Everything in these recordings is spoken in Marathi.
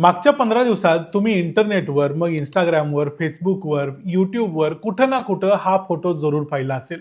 मागच्या पंधरा दिवसात तुम्ही इंटरनेटवर मग इंस्टाग्रामवर फेसबुकवर यूट्यूबवर कुठं ना कुठं हा फोटो जरूर पाहिला असेल.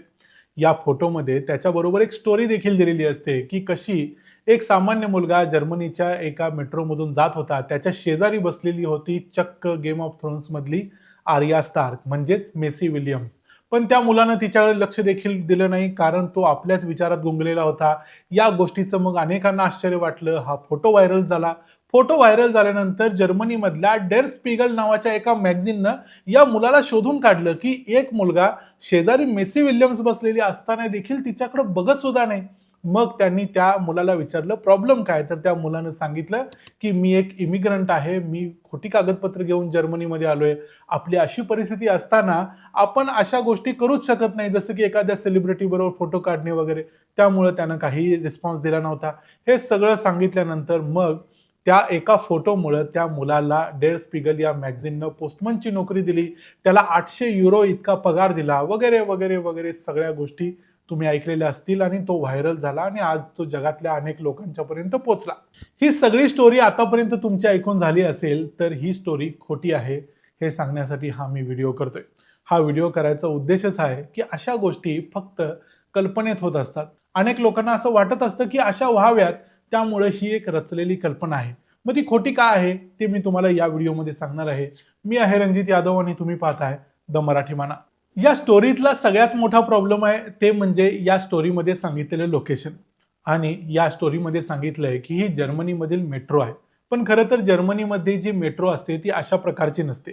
या फोटोमध्ये त्याच्याबरोबर एक स्टोरी देखील दिलेली असते की कशी एक सामान्य मुलगा जर्मनीच्या एका मेट्रोमधून जात होता. त्याच्या शेजारी बसलेली होती चक्क गेम ऑफ थ्रोन्समधली आर्या स्टार्क म्हणजेच मेसी विलियम्स. पण त्या मुलानं तिच्याकडे लक्ष देखील दिलं नाही कारण तो आपल्याच विचारात गुंगलेला होता. या गोष्टीचं मग अनेकांना आश्चर्य वाटलं. हा फोटो व्हायरल झाला. फोटो व्हायरल झाल्यानंतर जर्मनीमधल्या डेर स्पिगल नावाच्या एका मॅगझिननं या मुलाला शोधून काढलं की एक मुलगा शेजारी मेसी विल्यम्स बसलेली असताना देखील तिच्याकडे बघत सुद्धा नाही. मग त्यांनी त्या मुलाला विचारलं प्रॉब्लेम काय? तर त्या मुलानं सांगितलं की मी एक इमिग्रंट आहे मी खोटी कागदपत्र घेऊन जर्मनीमध्ये आलोय. आपली अशी परिस्थिती असताना आपण अशा गोष्टी करूच शकत नाही जसं की एखाद्या सेलिब्रिटी बरोबर फोटो काढणे वगैरे. त्यामुळे त्यानं काही रिस्पॉन्स दिला नव्हता. हे सगळं सांगितल्यानंतर मग त्या एका फोटोमुळं त्या मुलाला डेअर स्पिगल या मॅगझिननं पोस्टमनची नोकरी दिली. त्याला आठशे युरो इतका पगार दिला. वगैरे वगैरे वगैरे सगळ्या गोष्टी तुम्ही ऐकलेल्या असतील आणि तो व्हायरल झाला आणि आज तो जगातल्या अनेक लोकांच्या पर्यंत पोहोचला. ही सगळी स्टोरी आतापर्यंत तुमची ऐकून झाली असेल तर ही स्टोरी खोटी आहे हे सांगण्यासाठी हा मी व्हिडिओ करतोय. हा व्हिडिओ करायचा उद्देशच आहे की अशा गोष्टी फक्त कल्पनेत होत असतात. अनेक लोकांना असं वाटत असतं की अशा व्हाव्यात त्यामुळे ही एक रचलेली कल्पना आहे. मग ती खोटी का आहे? ते मी तुम्हाला या व्हिडिओमध्ये सांगणार आहे. मी आहे रणजित यादव आणि तुम्ही पाहताय द मराठी माना. या स्टोरीतला सगळ्यात मोठा प्रॉब्लेम आहे ते म्हणजे या स्टोरीमध्ये सांगितलेलं लोकेशन आणि या स्टोरीमध्ये सांगितलंय की ही जर्मनीमधील मेट्रो आहे. पण खरं तर जर्मनीमध्ये जी मेट्रो असते ती अशा प्रकारची नसते.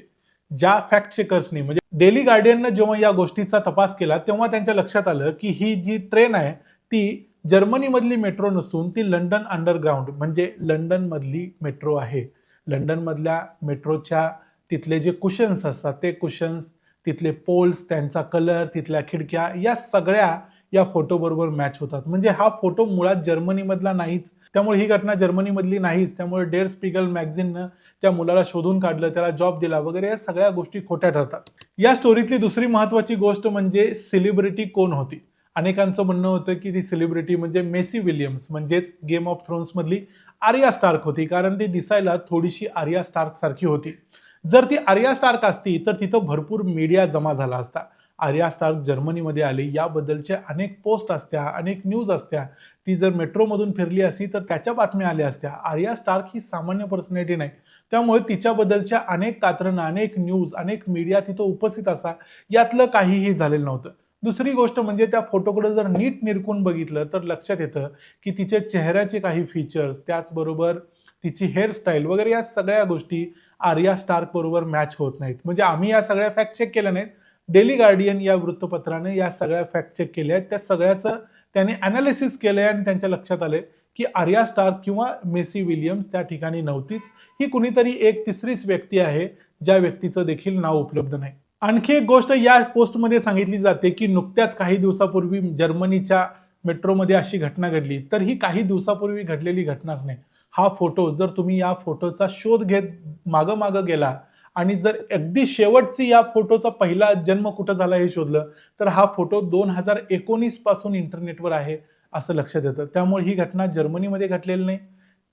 ज्या फॅक्ट चेकर्सनी म्हणजे डेली गार्डियननं जेव्हा या गोष्टीचा तपास केला तेव्हा त्यांच्या लक्षात आलं की ही जी ट्रेन आहे ती जर्मनीमधली मेट्रो नसून ती लंडन अंडरग्राऊंड म्हणजे लंडनमधली मेट्रो आहे. लंडनमधल्या मेट्रोच्या तिथले जे कुशन्स असतात ते कुशन्स तिथले पोल्स त्यांचा कलर तिथल्या खिडक्या या सगळ्या या फोटोबरोबर मॅच होतात. म्हणजे हा फोटो मुळात जर्मनीमधला नाहीच. त्यामुळे ही घटना जर्मनीमधली नाहीच. त्यामुळे डेअर स्पिगल मॅगझिननं त्या मुलाला शोधून काढलं त्याला जॉब दिला वगैरे या सगळ्या गोष्टी खोट्या ठरतात. या स्टोरीतली दुसरी महत्वाची गोष्ट म्हणजे सेलिब्रिटी कोण होती? अनेकांचं म्हणणं होतं की ती सेलिब्रिटी म्हणजे मेसी विलियम्स म्हणजेच गेम ऑफ थ्रोन्समधली आर्या स्टार्क होती कारण ती दिसायला थोडीशी आर्या स्टार्क सारखी होती. जर ती आर्या स्टार्क असती तर तिथं भरपूर मीडिया जमा झाला असता. आर्या स्टार्क जर्मनीमध्ये आली याबद्दलचे अनेक पोस्ट असत्या अनेक न्यूज असत्या. ती जर मेट्रोमधून फिरली असती तर त्याच्या बातम्या आल्या असत्या. आर्या स्टार्क ही सामान्य पर्सनॅलिटी नाही. त्यामुळे तिच्याबद्दलच्या अनेक कात्रणं अनेक न्यूज अनेक मीडिया तिथं उपस्थित असा यातलं काहीही झालेलं नव्हतं. दुसरी गोष्ट म्हणजे त्या फोटोकडे जर नीट निरकून बघितलं तर लक्षात येतं की तिच्या चेहऱ्याचे काही फीचर्स त्याचबरोबर तिची हेअरस्टाईल वगैरे या सगळ्या गोष्टी आर्या स्टार्क बरोबर मॅच होत नाहीत. म्हणजे आम्ही या सगळ्या फॅक्ट चेक केल्या नाहीत. डेली गार्डियन या वृत्तपत्राने या सगळ्या फॅक्ट चेक केल्या. आहेत त्या सगळ्याचं त्याने अनालिसिस केलंय आणि त्यांच्या लक्षात आले की आर्या स्टार्क किंवा मेसी विलियम्स त्या ठिकाणी नव्हतीच. ही कुणीतरी एक तिसरीच व्यक्ती आहे ज्या व्यक्तीचं देखील नाव उपलब्ध नाही. आणखी एक गोष्ट या पोस्टमध्ये सांगितली जाते की नुकत्याच काही दिवसापूर्वी जर्मनीच्या मेट्रोमध्ये अशी घटना घडली. तर ही काही दिवसापूर्वी घडलेली घटनाच नाही. हा फोटो जर तुम्ही या फोटोचा शोध घेत मागं मागं गेला आणि जर अगदी शेवटची या फोटोचा पहिला जन्म कुठं झाला हे शोधलं तर हा फोटो दोन हजार एकोणीसपासून इंटरनेटवर आहे असं लक्षात येतं त्यामुळे ही घटना जर्मनीमध्ये घडलेली नाही.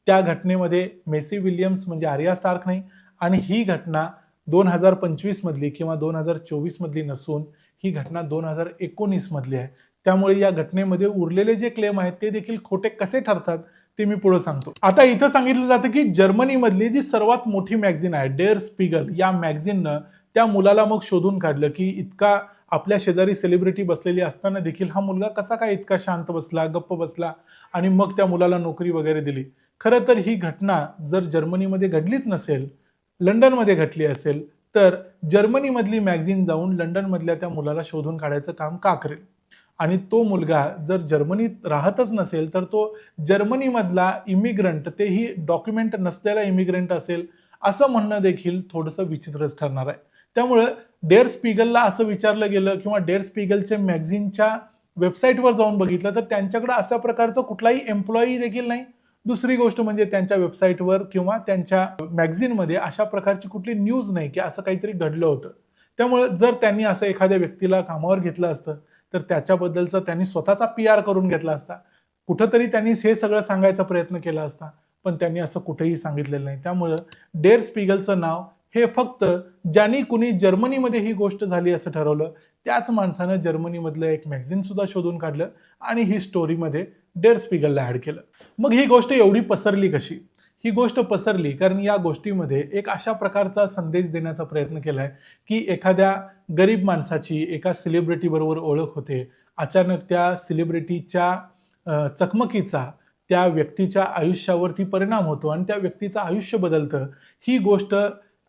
त्या घटनेमध्ये मेसी विलियम्स म्हणजे आर्या स्टार्क नाही. आणि ही घटना दोन हजार पंचवीस मधली किंवा दोन हजार चोवीस मधली नसून ही घटना दोन हजार एकोणीस मधली आहे. त्यामुळे या घटनेमध्ये उरलेले जे क्लेम आहेत ते देखील खोटे कसे ठरतात ते मी पुढे सांगतो. आता इथं सांगितलं जातं की जर्मनीमधली जी सर्वात मोठी मॅगझिन आहे डेअर स्पिगल या मॅगझिननं त्या मुलाला मग शोधून काढलं की इतका आपल्या शेजारी सेलिब्रिटी बसलेली असताना देखील हा मुलगा कसा काय इतका शांत बसला गप्प बसला आणि मग त्या मुलाला नोकरी वगैरे दिली. खरं तर ही घटना जर जर्मनीमध्ये घडलीच नसेल लंडनमध्ये घटली असेल तर जर्मनीमधली मॅगझिन जाऊन लंडनमधल्या त्या मुलाला शोधून काढायचं काम का करेल? आणि तो मुलगा जर जर्मनीत राहतच नसेल तर तो जर्मनीमधला इमिग्रंट तेही डॉक्युमेंट नसलेला इमिग्रंट असेल असं म्हणणं देखील थोडंसं विचित्रच ठरणार आहे. त्यामुळं डेअर स्पिगलला असं विचारलं गेलं किंवा डेअर स्पिगलच्या मॅगझिनच्या वेबसाईटवर जाऊन बघितलं तर त्यांच्याकडे अशा प्रकारचं कुठलाही एम्प्लॉई देखील नाही. दुसरी गोष्ट म्हणजे त्यांच्या वेबसाईटवर किंवा त्यांच्या मॅगझिनमध्ये अशा प्रकारची कुठली न्यूज नाही की असं काहीतरी घडलं होतं. त्यामुळे जर त्यांनी असं एखाद्या व्यक्तीला कामावर घेतलं असतं तर त्याच्याबद्दलचा त्यांनी स्वतःचा पी आर करून घेतला असता. कुठंतरी त्यांनी हे सगळं सांगायचा प्रयत्न केला असता पण त्यांनी असं कुठेही सांगितलेलं नाही. त्यामुळं डेअर स्पिगलचं नाव हे फक्त ज्यांनी कुणी जर्मनीमध्ये ही गोष्ट झाली असं ठरवलं त्याच माणसानं जर्मनीमधलं एक मॅगझिन सुद्धा शोधून काढलं आणि ही स्टोरीमध्ये डेअर स्पिगलला ॲड केलं. मग ही गोष्ट एवढी पसरली कशी? ही गोष्ट पसरली कारण या गोष्टीमध्ये एक अशा प्रकारचा संदेश देण्याचा प्रयत्न केला आहे की एखाद्या गरीब माणसाची एका सेलिब्रिटीबरोबर ओळख होते. अचानक त्या सेलिब्रिटीच्या चकमकीचा त्या व्यक्तीच्या आयुष्यावरती परिणाम होतो आणि त्या व्यक्तीचं आयुष्य बदलतं. ही गोष्ट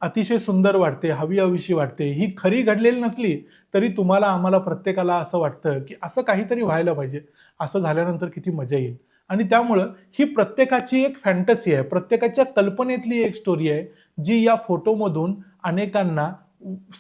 अतिशय सुंदर वाटते हवी हवीशी वाटते. ही खरी घडलेली नसली तरी तुम्हाला आम्हाला प्रत्येकाला असं वाटतं की असं काहीतरी व्हायला पाहिजे. असं झाल्यानंतर किती मजा येईल. आणि त्यामुळं ही प्रत्येकाची एक फॅन्टसी आहे. प्रत्येकाच्या कल्पनेतली एक स्टोरी आहे जी या फोटोमधून अनेकांना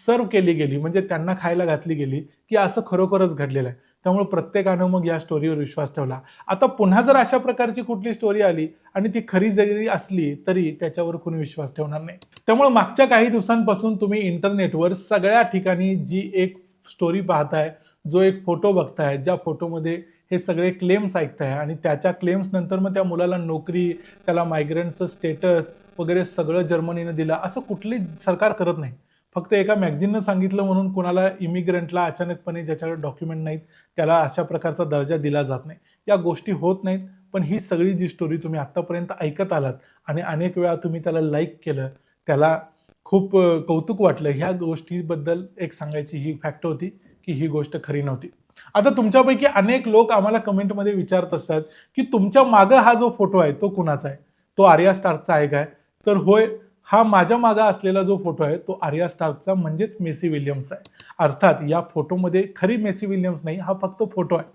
सर्व केली गेली. म्हणजे त्यांना खायला घातली गेली की असं खरोखरच घडलेलं आहे. त्यामुळे प्रत्येकानं मग या स्टोरीवर विश्वास ठेवला. आता पुन्हा जर अशा प्रकारची कुठली स्टोरी आली आणि ती खरी जरी असली तरी त्याच्यावर कोणी विश्वास ठेवणार नाही. त्यामुळे मागच्या काही दिवसांपासून तुम्ही इंटरनेटवर सगळ्या ठिकाणी जी एक स्टोरी पाहताय जो एक फोटो बघताय ज्या फोटोमध्ये हे सगळे क्लेम्स ऐकताय आणि त्याच्या क्लेम्स नंतर मग त्या मुलाला नोकरी त्याला मायग्रंटचं स्टेटस वगैरे सगळं जर्मनीनं दिलं असं कुठली सरकार करत नाही. फक्त एका मॅग्झिननं सांगितलं म्हणून कुणाला इमिग्रंटला अचानकपणे ज्याच्याकडे डॉक्युमेंट नाहीत त्याला अशा प्रकारचा दर्जा दिला जात नाही. या गोष्टी होत नाहीत पण ही सगळी जी स्टोरी तुम्ही आत्तापर्यंत ऐकत आलात आणि अनेक वेळा तुम्ही त्याला लाईक केलं त्याला खूप कौतुक वाटलं. ह्या गोष्टीबद्दल एक सांगायची ही फॅक्ट होती की ही गोष्ट खरी नव्हती. आता तुमच्यापैकी अनेक लोक आम्हाला कमेंटमध्ये विचारत असतात की तुमच्या मागं हा जो फोटो आहे तो कुणाचा आहे? तो आर्या स्टार्कचा आहे काय? तर होय हा माझ्या मागं असलेला जो फोटो आहे तो आर्या स्टार्कचा म्हणजेच मेसी विलियम्स आहे. अर्थात या फोटोमध्ये खरी मेसी विलियम्स नाही हा फक्त फोटो आहे.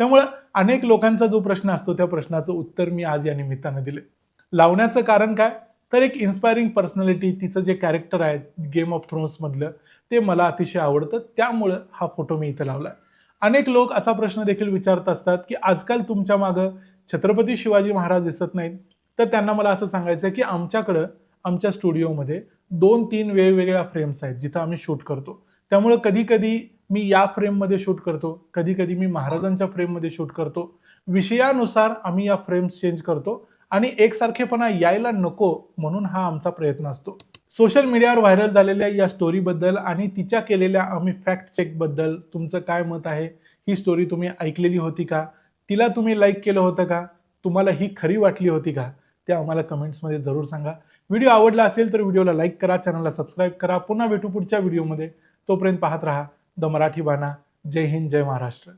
त्यामुळं अनेक लोकांचा जो प्रश्न असतो त्या प्रश्नाचं उत्तर मी आज या निमित्तानं दिले लावण्याचं कारण काय? तर एक इन्स्पायरिंग पर्सनॅलिटी तिचं जे कॅरेक्टर आहे गेम ऑफ थ्रोन्समधलं ते मला अतिशय आवडतं. त्यामुळं हा फोटो मी इथं लावला अनेक लोक असा प्रश्न देखील विचारत असतात की आजकाल तुमच्या मागं छत्रपती शिवाजी महाराज दिसत नाहीत. तर त्यांना मला असं सांगायचं आहे की आमच्याकडं आमच्या स्टुडिओमध्ये दोन तीन वेगवेगळ्या फ्रेम्स आहेत जिथं आम्ही शूट करतो. त्यामुळं कधी कधी मी या फ्रेममध्ये शूट करतो कधी कधी मी महाराजांच्या फ्रेममध्ये शूट करतो. विषयानुसार आम्ही या फ्रेम्स चेंज करतो. आणि एकसारखेपणा यायला नको म्हणून हा आमचा प्रयत्न असतो. सोशल मीडियावर व्हायरल झालेल्या या स्टोरीबद्दल आणि तिच्या केलेल्या आम्ही फॅक्ट चेकबद्दल तुमचं काय मत आहे? ही स्टोरी तुम्ही ऐकलेली होती का? तिला तुम्ही लाईक केलं होतं का? तुम्हाला ही खरी वाटली होती का? ते आम्हाला कमेंट्समध्ये जरूर सांगा. व्हिडिओ आवडला असेल तर व्हिडिओला लाईक करा चॅनलला सबस्क्राईब करा. पुन्हा भेटू पुढच्या व्हिडिओमध्ये तोपर्यंत पाहत राहा. द मराठी बाणा. जय हिंद जय महाराष्ट्र.